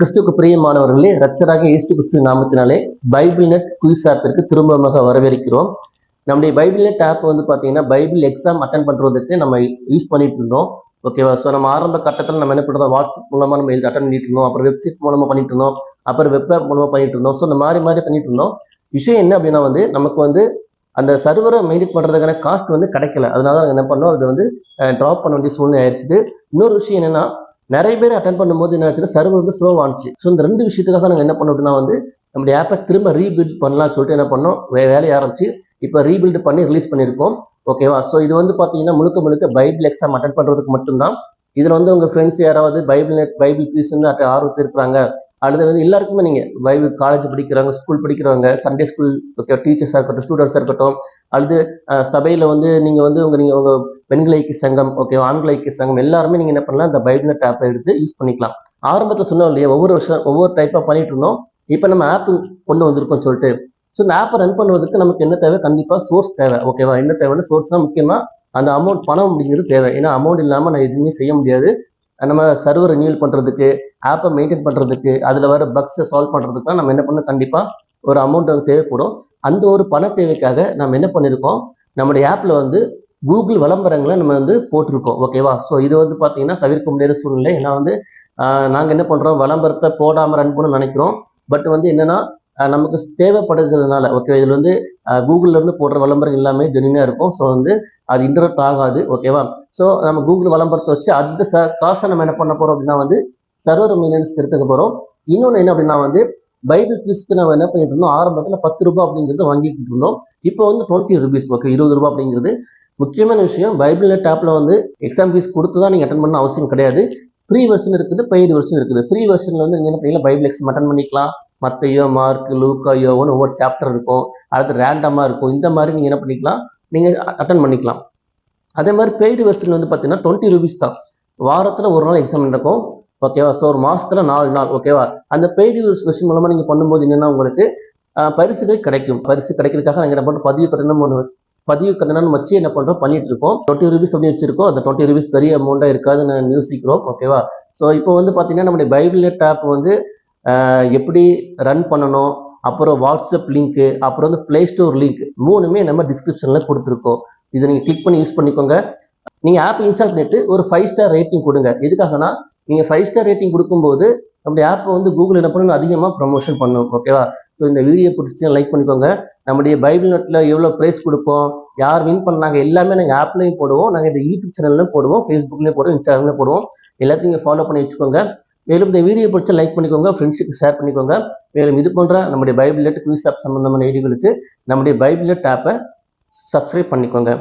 கிறிஸ்துக்கு பிரியமானவர்களே ரச்சராக இயேசு கிறிஸ்து நாமத்தினாலே பைபிள் நெட் குயிஸ் ஆப்பிற்கு திரும்பமாக வரவேற்கிறோம். நம்முடைய பைபிள் நெட் ஆப் வந்து பார்த்தீங்கன்னா பைபிள் எக்ஸாம் அட்டன் பண்ணுறதுக்கு நம்ம யூஸ் பண்ணிட்டு இருந்தோம். ஓகேவா? ஸோ நம்ம ஆரம்ப கட்டத்தில் நம்ம என்ன பண்ணுறோம்? வாட்ஸ்அப் மூலமாக நம்ம இது அட்டன் பண்ணிட்டு இருந்தோம். அப்புறம் வெப்சைட் மூலமாக பண்ணிட்டு இருந்தோம். அப்புறம் வெப் ஆப் மூலமாக பண்ணிட்டு இருந்தோம். ஸோ இந்த மாதிரி மாதிரி பண்ணிட்டு இருந்தோம். விஷயம் என்ன அப்படின்னா வந்து நமக்கு வந்து அந்த சர்வரை மெயின்டைன் பண்ணுறதுக்கான காஸ்ட் வந்து கிடைக்கல. அதனால நாங்கள் என்ன பண்ணோம்? அது வந்து ட்ராப் பண்ண வேண்டிய சூழ்நிலை ஆயிடுச்சு இன்னொரு விஷயம் என்னென்னா நிறைய பேர் அட்டன் பண்ணும்போது என்ன ஆச்சுன்னா சர்வர் வந்து ஸ்லோ ஆனிச்சு ஸோ இந்த ரெண்டு விஷயத்துக்காக நாங்கள் என்ன பண்ணோம் அப்படின்னா வந்து நம்முடைய ஆப்பை திரும்ப ரீபில்ட் பண்ணலாம்னு சொல்லிட்டு என்ன பண்ணோம் வே வேலையை ஆரம்பிச்சு இப்போ ரீபில்ட் பண்ணி ரிலீஸ் பண்ணியிருக்கோம். ஓகேவா ஸோ இது வந்து பார்த்தீங்கன்னா முழுக்க முழுக்க பைபிள் எக்ஸாம் அட்டன் பண்ணுறதுக்கு மட்டும்தான். இதில் வந்து உங்கள் ஃப்ரெண்ட்ஸ் யாராவது பைபிள் நெட் பைபிள் பீஸ் அட்ட ஆர்வத்தில் இருக்கிறாங்க அடுத்து வந்து எல்லாருக்குமே நீங்கள் பைபிள் காலேஜ் படிக்கிறவங்க ஸ்கூல் படிக்கிறவங்க சண்டே ஸ்கூல் ஓகே டீச்சர்ஸாக இருக்கட்டும் ஸ்டூடெண்ட்ஸாக இருக்கட்டும் அல்லது சபையில் வந்து நீங்கள் வந்து உங்கள் நீங்கள் உங்கள் பெண்கள் ஐக்கிய சங்கம் ஓகே ஆண்கள் ஐக்கிய சங்கம் எல்லாருமே நீங்கள் என்ன பண்ணலாம் இந்த பைபிள் ஆப்பை எடுத்து யூஸ் பண்ணிக்கலாம். ஆரம்பத்தில் சொன்னோம் இல்லையா ஒவ்வொரு வருஷம் ஒவ்வொரு டைப்பாக பண்ணிட்டு இருந்தோம். இப்போ நம்ம ஆப் கொண்டு வந்திருக்கோம் சொல்லிட்டு. ஸோ இந்த ஆப்பை ரன் பண்ணுவதற்கு நமக்கு என்ன தேவை? கண்டிப்பாக சோர்ஸ் தேவை ஓகேவா என்ன தேவைன்னா சோர்ஸ் தான் முக்கியமாக அந்த அமௌண்ட் பணம் அப்படிங்கிறது தேவை. ஏன்னா அமௌண்ட் இல்லாமல் நான் எதுவுமே செய்ய முடியாது. நம்ம சர்வர் ரினியூவல் பண்ணுறதுக்கு ஆப்பை மெயின்டைன் பண்ணுறதுக்கு அதில் வர பக்ஸை சால்வ் பண்ணுறதுக்குலாம் நம்ம என்ன பண்ண கண்டிப்பாக ஒரு அமௌண்ட் வந்து தேவைப்படும். அந்த ஒரு பண தேவைக்காக நம்ம என்ன பண்ணியிருக்கோம் நம்முடைய ஆப்பில் வந்து கூகுள் விளம்பரங்களை நம்ம வந்து போட்டிருக்கோம் ஓகேவா ஸோ இது வந்து பார்த்தீங்கன்னா தவிர்க்க முடியாத சூழ்நிலை. ஏன்னா வந்து நாங்கள் என்ன பண்ணுறோம் விளம்பரத்தை போடாமல் ரன் பண்ண நினைக்கிறோம். பட் வந்து என்னென்னா நமக்கு தேவைப்படுகிறதுனால ஓகே இதில் வந்து கூகுள்லேருந்து போடுற விளம்பரம் எல்லாமே ஜெனினாக இருக்கும். ஸோ வந்து அது இன்டர்நெட் ஆகாது ஓகேவா ஸோ நம்ம கூகுள் விளம்பரத்தை வச்சு அந்த ச காசை நம்ம என்ன பண்ண போகிறோம் அப்படின்னா வந்து சர்வர் மெயின்டெனன்ஸ்க்கு எடுத்துக்க போகிறோம் இன்னொன்று என்ன அப்படின்னா வந்து பைபிள் பீஸ்க்கு நம்ம என்ன பண்ணிட்டு இருந்தோம் ஆரம்பத்தில் பத்து ரூபாய் அப்படிங்கிறது வாங்கிட்டு இருந்தோம். இப்போ வந்து டுவெண்ட்டி ருபீஸ் ஓகே இருபது ரூபாய் அப்படிங்கிறது. முக்கியமான விஷயம் பைபிள் டாப்பில் வந்து எக்ஸாம் ஃபீஸ் கொடுத்து தான் நீங்கள் அட்டன் பண்ண அவசியம் கிடையாது. ஃப்ரீ வெர்ஷன் இருக்குது பெய்டு வெர்ஷன் இருக்குது. ஃப்ரீ வெர்ஷனில் வந்து நீங்கள் என்ன பண்ணீங்கன்னா பைபிள் எக்ஸாம் அட்டன் பண்ணிக்கலாம். மத்தையோ மார்க் லூக்காயோன்னு ஒவ்வொரு சாப்டர் இருக்கும். அடுத்து ரேண்டமாக இருக்கும். இந்த மாதிரி நீங்கள் என்ன பண்ணிக்கலாம்? நீங்கள் அட்டன் பண்ணிக்கலாம். அதே மாதிரி பெய்டு வெர்ஷன் வந்து பார்த்தீங்கன்னா டுவெண்ட்டி ருபீஸ் தான். வாரத்தில் ஒரு நாள் எக்ஸாம் நடக்கும். ஓகேவா ஸோ ஒரு மாதத்தில் நாலு நாள். ஓகேவா அந்த பெய்டு வெர்ஷன் மூலமாக நீங்கள் பண்ணும்போது என்னென்னா உங்களுக்கு பரிசுகள் கிடைக்கும். பரிசு கிடைக்கிறதுக்காக நாங்கள் என்ன பண்ணுறோம் பதிவு கட்டணம் ஒன்று பதிவு கட்டணம் வச்சு என்ன பண்ணுறோம் பண்ணிட்டு இருக்கோம் டுவெண்ட்டி ருபீஸ் அப்படி வச்சிருக்கோம். அந்த டுவெண்ட்டி ருபீஸ் பெரிய அமௌண்ட்டாக இருக்காதுன்னு யோசிக்கிறோம். ஓகேவா ஸோ இப்போ வந்து பார்த்தீங்கன்னா நம்முடைய பைபிள் நெட் ஆப் வந்து எப்படி ரன் பண்ணணும்? அப்புறம் வாட்ஸ்அப் லிங்க்கு அப்புறம் வந்து ப்ளே ஸ்டோர் லிங்க் மூணுமே நம்ம டிஸ்கிரிப்ஷனில் கொடுத்துருக்கோம். இதை நீங்கள் கிளிக் பண்ணி யூஸ் பண்ணிக்கோங்க. நீங்கள் ஆப் இன்ஸ்டால் பண்ணிட்டு ஒரு ஃபைவ் ஸ்டார் ரேட்டிங் கொடுங்க. எதுக்காகனா நீங்கள் ஃபைவ் ஸ்டார் ரேட்டிங் கொடுக்கும்போது நம்முடைய ஆப்பை வந்து கூகுள் என்ன பண்ணணும் அதிகமாக ப்ரமோஷன் பண்ணும் ஓகேவா ஸோ இந்த வீடியோ பிடிச்சி லைக் பண்ணிக்கோங்க. நம்முடைய பைபிள் நெட்டில் எவ்வளோ ப்ரைஸ் கொடுப்போம் யார் வின் பண்ணாங்க எல்லாமே நாங்கள் ஆப்லேயும் போடுவோம். நாங்கள் இந்த யூடியூப் சேனல்லையும் போடுவோம் ஃபேஸ்புக்லேயும் போடுவோம் இன்ஸ்டாகிராம்லேயும் போடுவோம். எல்லாத்தையும் ஃபாலோ பண்ணி வச்சுக்கோங்க. மேலும் இந்த வீடியோ பிடிச்சா லைக் பண்ணிக்கோங்க ஃப்ரெண்ட்ஸுக்கு ஷேர் பண்ணிக்கோங்க. மேலும் இது போன்ற நம்முடைய பைபிள் நெட் குவிஸ் ஆப் சம்பந்தமான வீடியோகளுக்கு நம்முடைய பைபிள் நெட் ஆப்பை சப்ஸ்கிரைப் பண்ணிக்கோங்க.